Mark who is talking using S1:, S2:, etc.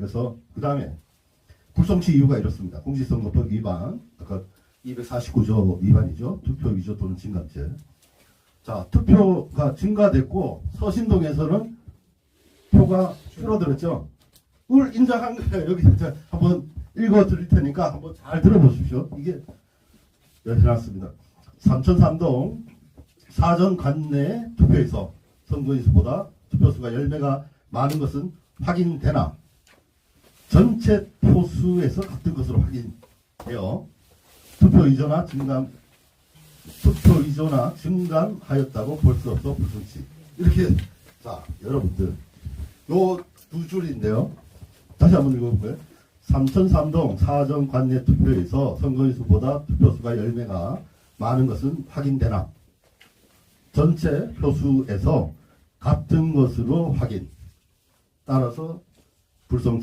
S1: 그래서 그 다음에 불성치 이유가 이렇습니다. 공직선거법 위반, 아까 249조 위반이죠. 투표 위조 또는 증감죄. 자, 투표가 증가됐고 서신동에서는 표가 줄어들었죠. 그걸 인정한 거예요. 여기 이제 한번 읽어 드릴 테니까 한번 잘 들어보십시오. 이게 여기 해놨습니다. 삼천삼동 사전 관내 투표에서 선거인수보다 투표수가 10배가 많은 것은 확인되나 전체 표수에서 같은 것으로 확인되어 투표 이전화 증감 투표 이전화 증감하였다고 볼 수 없어 불순치. 이렇게 자 여러분들. 요 두 줄인데요. 다시 한번 읽어볼까요? 삼천 삼동 사전 관내 투표에서 선거인수보다 투표수가 10배가 많은 것은 확인되나? 전체 표수에서 같은 것으로 확인. 따라서 불성치